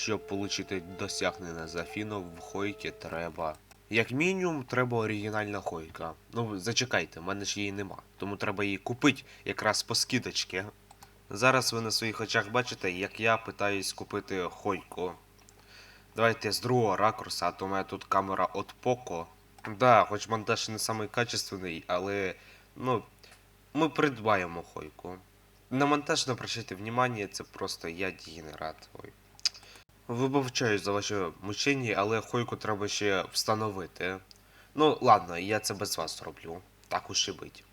щоб отримати досягнення за фіном в хойки треба. Як мінімум, треба оригінальна хойка. Ну, зачекайте, в мене ж її нема. Тому треба її купити якраз по скидочці. Зараз ви на своїх очах бачите, як я питаюсь купити хойку. Давайте з другого ракурса, а то у мене тут камера от Poco. Да, хоч монтаж не самий але ну, ми придбаємо хойку. На монтаж не обращайте внимання, це просто я дегенерат. Ой. Вибачаюсь за ваші мучення, але хойку треба ще встановити. Ну, ладно, я це без вас роблю. Так уж і бить.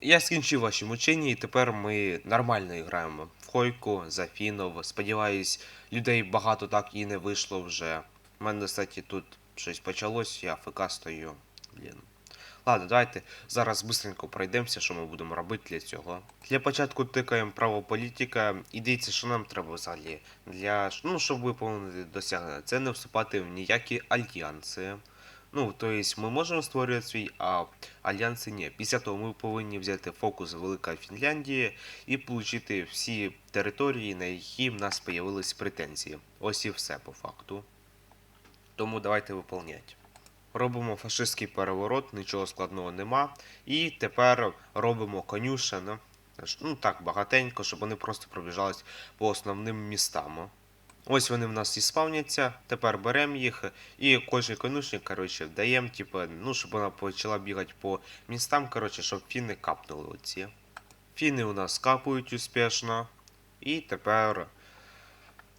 Я скінчив ваші мучення, і тепер ми нормально граємо в хойку, за фінов. Сподіваюсь, людей багато так і не вийшло вже. У мене, кстати, тут щось почалось, я ФК стою. Блін. Ладно, давайте зараз быстренько пройдемося, що ми будемо робити для цього. Для початку тикаємо право політика і дивіться, що нам треба взагалі. Для, ну, щоб виповнити досягнення. Це не вступати в ніякі альянси. Ну, тобто ми можемо створювати свій, а альянси ні. Після того ми повинні взяти фокус Велика Фінляндія і отримати всі території, на які в нас з'явились претензії. Ось і все по факту. Тому давайте виповняти. Робимо фашистський переворот, нічого складного нема. І тепер робимо конюшен. Ну так, багатенько, щоб вони просто пробіжались по основним містам. Ось вони в нас і спавняться. Тепер беремо їх і кожен конюшник, коротше, даємо, типу, ну, щоб вона почала бігати по містам, коротше, щоб фіни капнули оці. Фіни у нас капають успішно. І тепер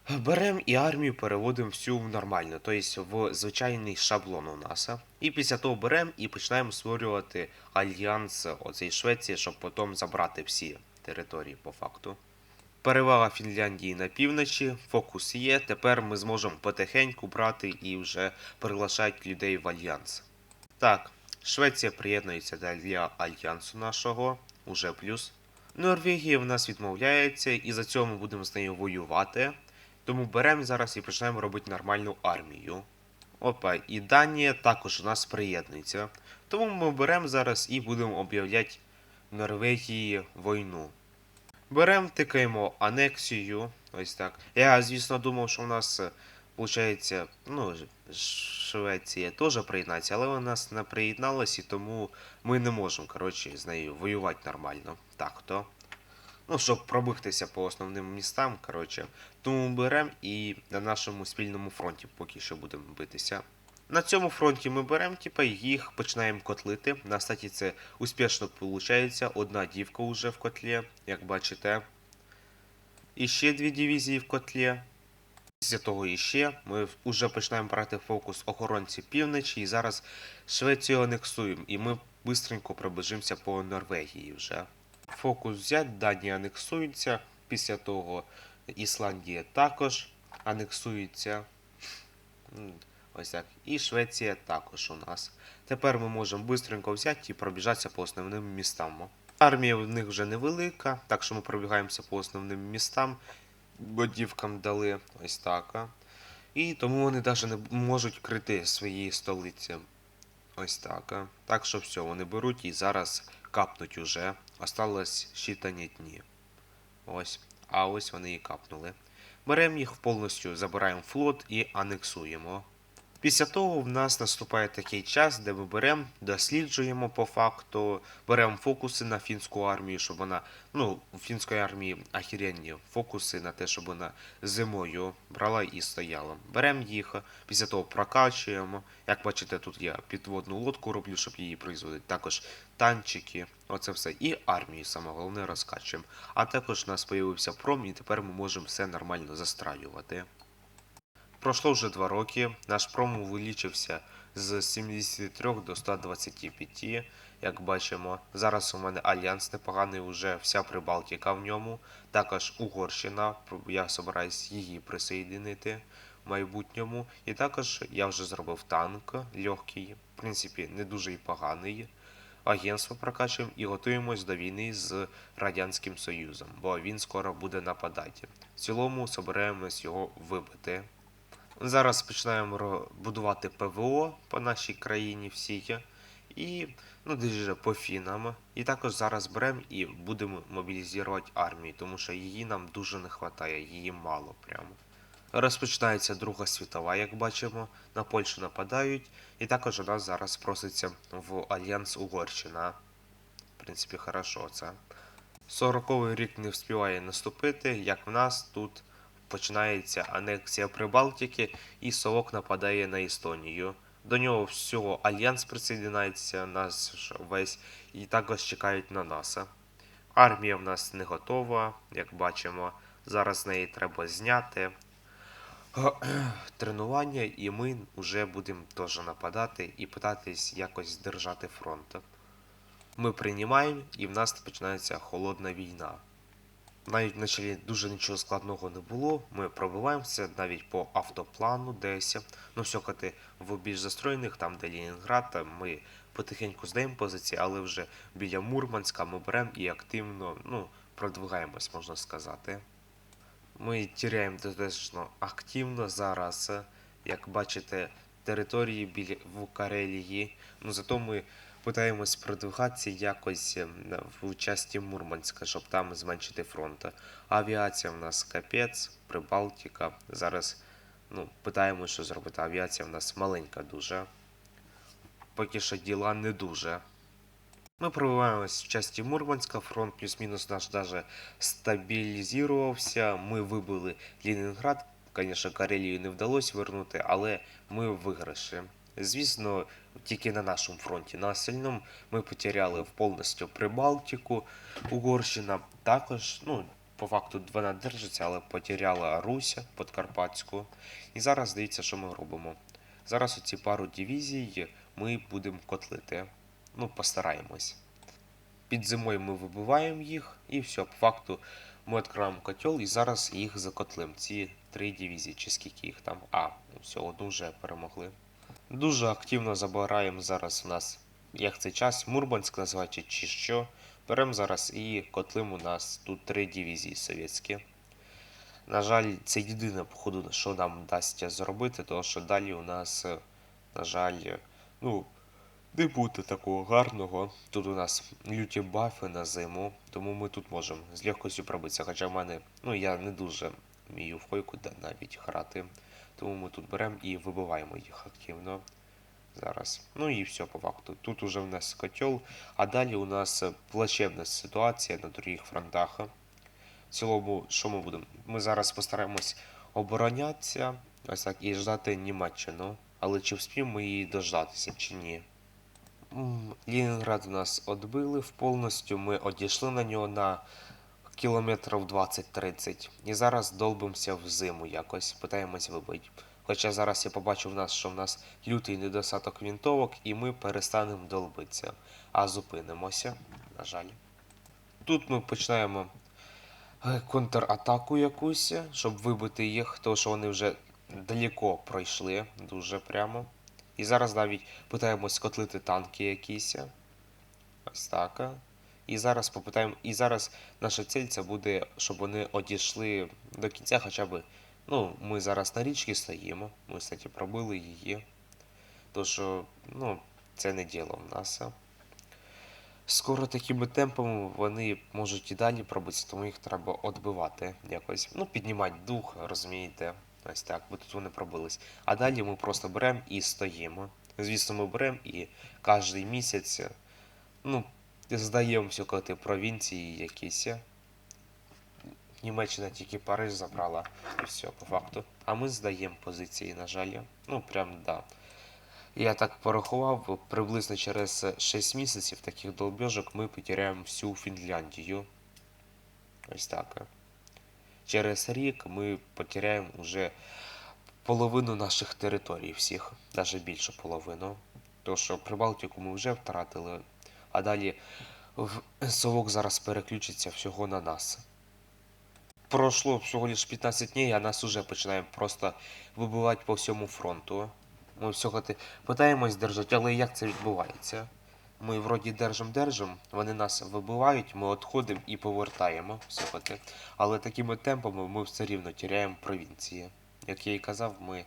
беремо і армію переводимо всю в нормально, тобто в звичайний шаблон у нас. І після того беремо і починаємо створювати альянс оцей Швеції, щоб потім забрати всі території по факту. Перевага Фінляндії на півночі, фокус є. Тепер ми зможемо потихеньку брати і вже приглашати людей в альянс. Так, Швеція приєднується для альянсу нашого, уже плюс. Норвегія в нас відмовляється, і за цього ми будемо з нею воювати. Тому беремо зараз і починаємо робити нормальну армію. Опа, і Данія також у нас приєднується. Тому ми беремо зараз і будемо об'являти Норвегії війну. Беремо, тикаємо анексію. Ось так. Я, звісно, думав, що у нас, виходить, ну, Швеція теж приєднається, але вона нас не приєдналась, і тому ми не можемо, коротше, з нею воювати нормально. Так то. Ну, щоб пробігтися по основним містам, коротше. Тому беремо і на нашому спільному фронті поки що будемо битися. На цьому фронті ми беремо, типа, їх починаємо котлити. На статі це успішно виходить. Одна дівка вже в котлі, як бачите. І ще дві дивізії в котлі. Після того іще ми вже починаємо брати фокус охоронці півночі, і зараз Швецію анексуємо, і ми швидко пробіжимося по Норвегії вже. Фокус взять, Данія анексується, після того Ісландія також анексується. Ось так. І Швеція також у нас. Тепер ми можемо швидко взяти і пробіжатися по основним містам. Армія в них вже невелика, так що ми пробігаємося по основним містам. Бодівкам дали ось так. І тому вони навіть не можуть крити свої столиці. Ось так. Так що все, вони беруть і зараз капнуть уже. Осталось щитані дні. Ось. А ось вони і капнули. Беремо їх повністю, забираємо флот і анексуємо. Після того в нас наступає такий час, де ми беремо, досліджуємо по факту, беремо фокуси на фінську армію, щоб вона, ну, у фінської армії охеренні фокуси на те, щоб вона зимою брала і стояла. Беремо їх, після того прокачуємо. Як бачите, тут я підводну лодку роблю, щоб її производити. Також танчики, оце все. І армію, саме головне, розкачуємо. А також у нас з'явився пром, і тепер ми можемо все нормально застраювати. Пройшло вже два роки. Наш пром увеличився з 73 до 125. Як бачимо, зараз у мене альянс непоганий, уже вся Прибалтика в ньому. Також Угорщина. Я собираюсь її присоєдинити в майбутньому. І також я вже зробив танк легкий, в принципі, не дуже і поганий. Агентство прокачуємо і готуємось до війни з Радянським Союзом, бо він скоро буде нападати. В цілому собираємось його вибити. Зараз починаємо будувати ПВО по нашій країні всій. І ну, дуже по фінам. І також зараз беремо і будемо мобілізувати армію, тому що її нам дуже не вистачає, її мало прямо. Розпочинається Друга світова, як бачимо. На Польщу нападають, і також у нас зараз проситься в Альянс Угорщина. В принципі, хорошо це. 40-й рік не вспіває наступити, як в нас тут починається анексія Прибалтики, і Совок нападає на Естонію. До нього всього Альянс присоединяється, нас весь, і також чекають на нас. Армія в нас не готова, як бачимо. Зараз неї треба зняти тренування, і ми вже будемо теж нападати і питатись якось здержати фронт. Ми приймаємо, і в нас починається холодна війна. Навіть вначалі дуже нічого складного не було. Ми пробиваємося навіть по автоплану десь. Ну, все-таки в більш застроєних, там де Ленінград, там ми потихеньку здаємо позиції, але вже біля Мурманська ми беремо і активно ну, продвигаємось, можна сказати. Ми тіряємо достатньо активно зараз, як бачите, території біля в Карелії. Ну зато ми питаємось продвигатися якось ем, в часті Мурманська, щоб там зменшити фронт. Авіація в нас капець, Прибалтика. Зараз ну, питаємось, що зробити. Авіація в нас маленька дуже. Поки що діла не дуже. Ми пробиваємось в часті Мурманська, фронт плюс-мінус наш даже стабілізувався. Ми вибили Ленінград. Звісно, Карелію не вдалося вернути, але ми в виграші. Звісно, тільки на нашому фронті. На остальному ми потеряли повністю Прибалтику. Угорщина також, ну, по факту вона держиться, але потеряла Руся Подкарпатську. І зараз дивіться, що ми робимо. Зараз оці пару дивізій ми будемо котлити. Ну, постараємось. Під зимою ми вибиваємо їх, і все, по факту ми відкриваємо котел і зараз їх закотлим. Ці три дивізії, чи скільки їх там. А, все, одну вже перемогли. Дуже активно забираємо зараз в нас, як цей час, Мурманськ називається чи що. Беремо зараз і котлим у нас тут три дивізії совєтські. На жаль, це єдине, походу, що нам вдасться зробити, тому що далі у нас, на жаль, ну, не буде такого гарного. Тут у нас люті бафи на зиму, тому ми тут можемо з легкостю пробитися. Хоча в мене, ну я не дуже вмію в койку навіть грати. Тому ми тут беремо і вибиваємо їх активно. Зараз. Ну і все по факту. Тут уже в нас котел, а далі у нас плачевна ситуація на других фронтах. В цілому, що ми будемо? Ми зараз постараємось оборонятися, ось так, і ждати Німеччину. Але чи вспіємо її дождатися, чи ні? М, Ленінград у нас відбили повністю. Ми одійшли на нього на кілометрів 20-30. І зараз долбимося в зиму якось, питаємось вибити. Хоча зараз я побачу в нас, що в нас лютий недостаток вінтовок, і ми перестанемо долбитися, а зупинимося, на жаль. Тут ми починаємо е, контратаку якусь, щоб вибити їх, тому що вони вже далеко пройшли, дуже прямо. І зараз навіть питаємось котлити танки якісь. Ось так. Е. І зараз попитаємо. І зараз наша ціль це буде, щоб вони одійшли до кінця хоча б. Ну, ми зараз на річці стоїмо. Ми, кстати, пробили її. То що, ну, це не діло в нас. е. Скоро такими темпами вони можуть і далі пробитися, тому їх треба відбивати якось. Ну, піднімати дух, розумієте. Ось так, бо тут вони пробились. А далі ми просто беремо і стоїмо. Звісно, ми беремо і кожен місяць, ну, здаємо всюди провінції якісь. Німеччина тільки Париж забрала і все, по факту. А ми здаємо позиції, на жаль. Ну, прям да. Я так порахував, приблизно через 6 місяців таких долбежок ми потеряємо всю Фінляндію. Ось так. Через рік ми потеряємо вже половину наших територій всіх, навіть більше половину. То що Прибалтику ми вже втратили, а далі Совок зараз переключиться всього на нас. Пройшло всього лише 15 днів, а нас вже починаємо просто вибивати по всьому фронту. Ми всього питаємось держати, але як це відбувається? Ми вроді держим держим, вони нас вибивають, ми відходимо і повертаємо все-таки. Але такими темпами ми все рівно тіряємо провінції. Як я і казав, ми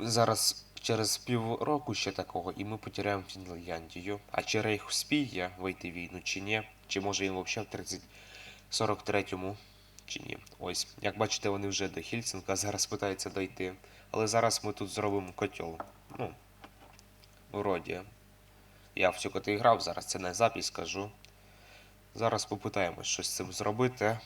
зараз через півроку ще такого, і ми потеряємо Фінляндію. А чи Рейх вспіє вийти війну, чи ні? Чи може він взагалі в 30 43-му чи ні. Ось, як бачите, вони вже до Хільсинка зараз питаються дойти. Але зараз ми тут зробимо котел. Ну, вроді. Я в цю коти грав, зараз це на запись кажу. Зараз попитаємось щось з цим зробити.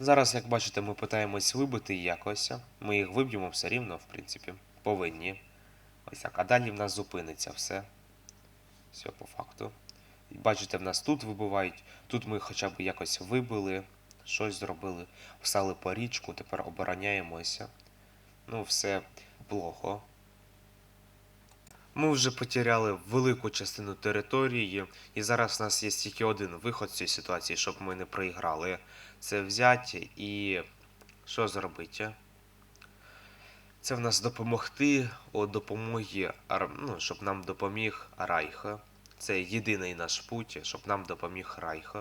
Зараз, як бачите, ми питаємось вибити якось. Ми їх виб'ємо все рівно, в принципі. Повинні. Ось так. А далі в нас зупиниться все. Все по факту. І бачите, в нас тут вибивають. Тут ми хоча б якось вибили, щось зробили, встали по річку, тепер обороняємося. Ну, все плохо. Ми вже потеряли велику частину території, і зараз у нас є тільки один виход з цієї ситуації, щоб ми не проіграли. Це взяти і що зробити? Це в нас допомогти у допомогі, ну, щоб нам допоміг Райх. Це єдиний наш путь, щоб нам допоміг Райх.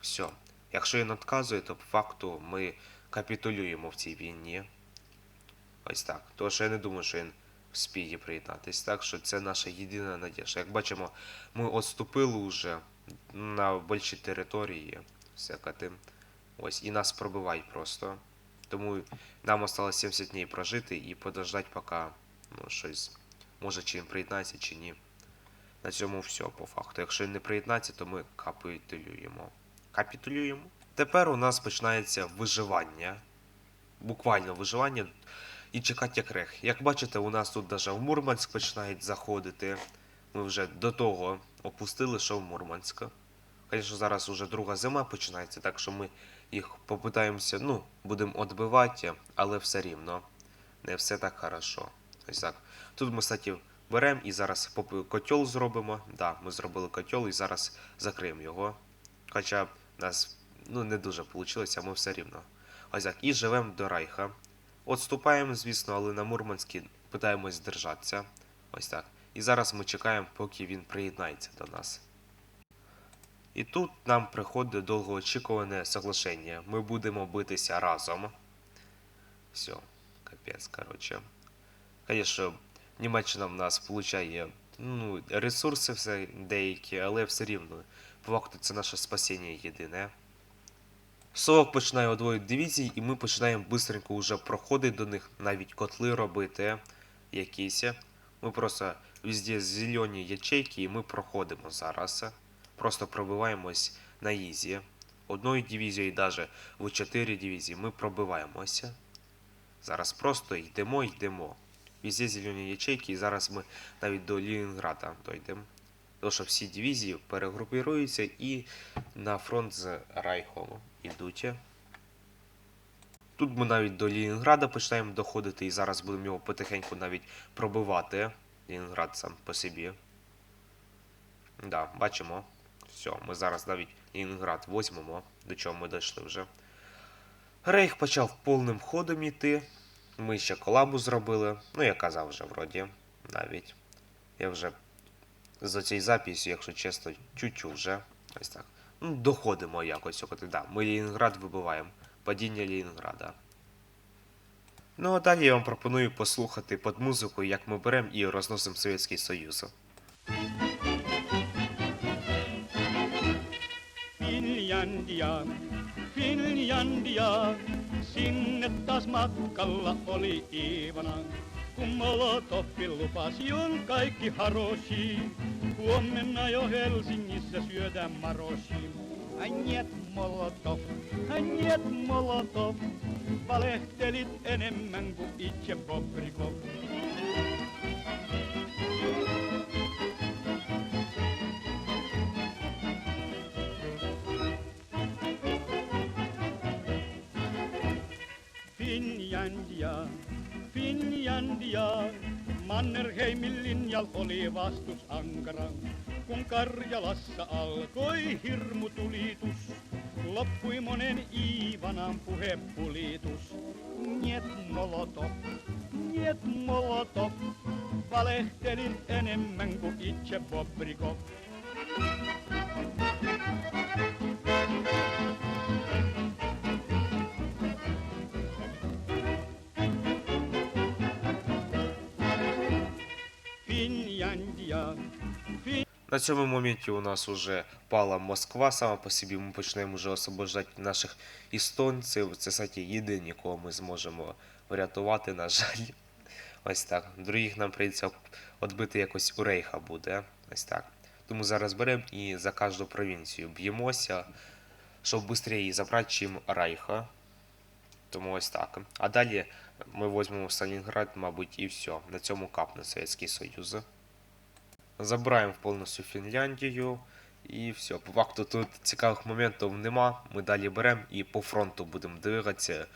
Все. Якщо він відказує, то по факту ми капітулюємо в цій війні. Ось так. Що я не думаю, що він вспіє приєднатись. Так що це наша єдина надіжда. Як бачимо, ми відступили вже на більші території. Всяка тим. Ось, і нас пробивають просто. Тому нам осталось 70 днів прожити і подождати, поки ну, щось може чи він приєднається, чи ні. На цьому все по факту. Якщо не приєднається, то ми капітулюємо. Капітулюємо. Тепер у нас починається виживання. Буквально виживання і чекати як рех. Як бачите, у нас тут навіть в Мурманськ починають заходити. Ми вже до того опустили, що в Мурманськ. Звісно, зараз вже друга зима починається, так що ми їх попитаємося, ну, будемо відбивати, але все рівно. Не все так хорошо. Ось так. Тут ми, кстати, беремо і зараз котел зробимо. Да, ми зробили котел і зараз закриємо його. Хоча в нас ну, не дуже вийшло, ми все рівно. Ось так. І живемо до Райха. Отступаємо, звісно, але на Мурманській питаємось здержатися. Ось так. І зараз ми чекаємо, поки він приєднається до нас. І тут нам приходить довгоочікуване соглашення. Ми будемо битися разом. Все, капець, коротше. Звісно, Німеччина в нас получає ну, ресурси все деякі, але все рівно. По факту це наше спасіння єдине. Совок починає одвоїти дивізії, і ми починаємо бистренько вже проходити до них, навіть котли робити якісь. Ми просто везде зелені ячейки, і ми проходимо зараз. Просто пробиваємось на ізі. Одною дивізією, навіть в 4 дивізії ми пробиваємося. Зараз просто йдемо, йдемо. Везде зелені ячейки, і зараз ми навіть до Лінінграда дійдемо. Тому що всі дивізії перегрупіруються і на фронт з Райхом ідуть. Тут ми навіть до Лінінграда починаємо доходити, і зараз будемо його потихеньку навіть пробивати. Лінінград сам по собі. Да, бачимо. Все, ми зараз навіть Лінінград візьмемо, до чого ми дійшли вже. Рейх почав повним ходом іти. Ми ще колабу зробили. Ну, я казав вже вроді, навіть. Я вже за цією записью, якщо чесно, чуть-чуть вже. Ось так. Ну, доходимо якось. Да, ми Лінінград вибиваємо. Падіння Лінінграда. Ну а далі я вам пропоную послухати під музику, як ми беремо і розносимо Совєтський Союз. Finlandia, Finlandia, sinne taas matkalla oli Iivana. Kun Molotovin lupasi on kaikki harosi, huomenna jo Helsingissä syödään marosi. Hänjet Molotov, hänjet Molotov, valehtelit enemmän kuin itse Bobrikov. Mannerheimin linjal oli vastus ankara, kun Karjalassa alkoi hirmutulitus. Loppui monen Iivanan puhepulitus. Niet molotov, niet molotov, valehtelin enemmän kuin itse Bobrikov. На цьому моменті у нас уже пала Москва сама по собі. Ми почнемо вже освобождати наших істонців. Це кстати, єдині, кого ми зможемо врятувати, на жаль. Ось так. Других нам прийдеться відбити якось у Рейха буде. Ось так. Тому зараз беремо і за кожну провінцію б'ємося, щоб швидше її забрати, чим Райха. Тому ось так. А далі ми візьмемо Сталінград, мабуть, і все. На цьому капне Совєтський Союз. Забираємо повністю Фінляндію. І все. По факту тут цікавих моментів нема. Ми далі беремо і по фронту будемо двигатися.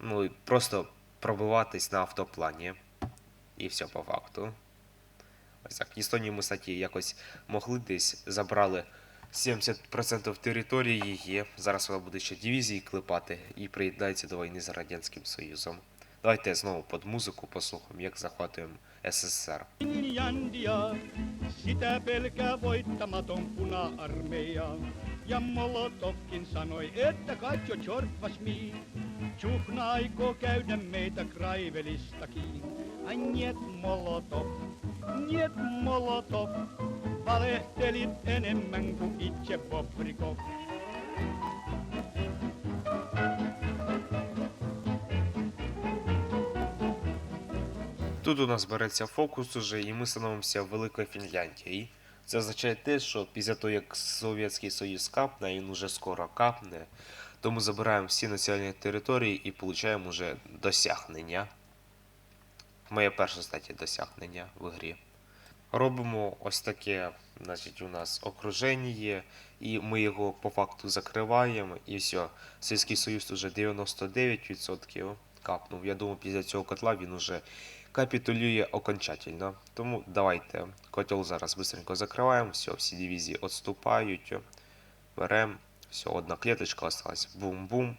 Ну і просто пробиватись на автоплані. І все по факту. Ось так. В Естонії ми, кстати, якось могли десь забрали 70% території є. Зараз вона буде ще дивізії клепати і приєднається до війни з Радянським Союзом. Давайте знову під музику послухаємо, як захватуємо СССР. Sitä pelkää voittamaton puna-armeija. Ja Molotovkin sanoi, että katso Tjorvas mi. Tjuhna aikoo käydä meitä Kraivelistakin. Ai niet Molotov, niet Molotov. Valehtelit enemmän kuin itse Bobrikov. Тут у нас береться фокус уже, і ми становимося Великою Фінляндією. Це означає те, що після того, як Совєтський Союз капне, він уже скоро капне, то ми забираємо всі національні території і отримуємо уже досягнення. Моє перше, кстати, досягнення в грі. Робимо ось таке, значить, у нас окруження і ми його по факту закриваємо, і все. Совєтський Союз уже 99% капнув. Я думаю, після цього котла він уже капітулює окончательно. Тому давайте котел зараз швидко закриваємо. Все, всі дивізії відступають. Беремо. Все, одна клеточка осталась. Бум-бум.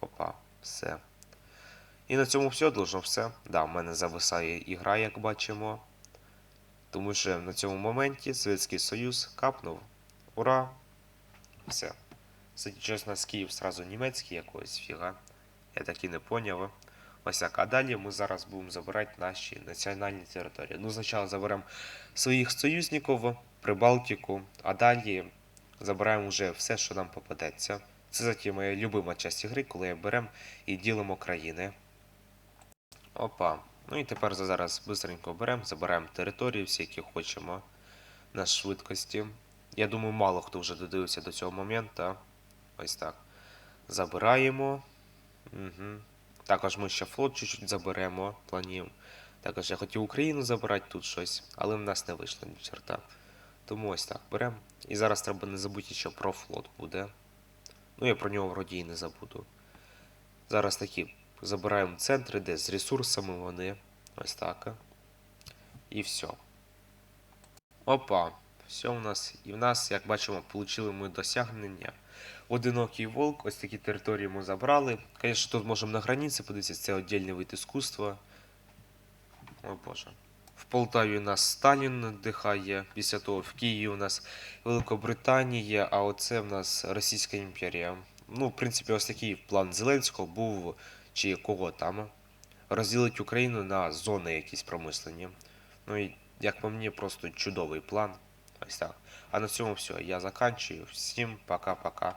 Опа, все. І на цьому все должно все. Да, в мене зависає ігра, як бачимо. Тому що на цьому моменті Совєтський Союз капнув. Ура! Все. Кстати, чесно, з Київ сразу німецький якогось фіга. Я так і не поняв. Ось так. А далі ми зараз будемо забирати наші національні території. Ну, спочатку заберемо своїх союзників, Прибалтику, а далі забираємо вже все, що нам попадеться. Це кстати, моя любима частина гри, коли беремо і ділимо країни. Опа. Ну і тепер за- зараз швидко беремо, забираємо території, всі, які хочемо на швидкості. Я думаю, мало хто вже додивився до цього моменту. Ось так. Забираємо. Угу. Також ми ще флот чуть-чуть заберемо, планів. Також я хотів Україну забирати тут щось, але в нас не вийшло ні черта. Тому ось так беремо. І зараз треба не забути, що про флот буде. Ну я про нього вроді і не забуду. Зараз такі забираємо центри, де з ресурсами вони. Ось так. І все. Опа. Все у нас. І в нас, як бачимо, отримали ми досягнення. Одинокий волк, ось такі території ми забрали. Звісно, тут можемо на границі подивитися, це віддільний вид іскусства. Ой Боже. В Полтаві у нас Сталін надихає, після того в Києві у нас Великобританія, а оце в нас Російська імперія. Ну, в принципі, ось такий план Зеленського був, чи кого там, розділити Україну на зони якісь промислені. Ну і, як по мені, просто чудовий план. Так. А на цьому все. Я заканчую. Всім пока-пока.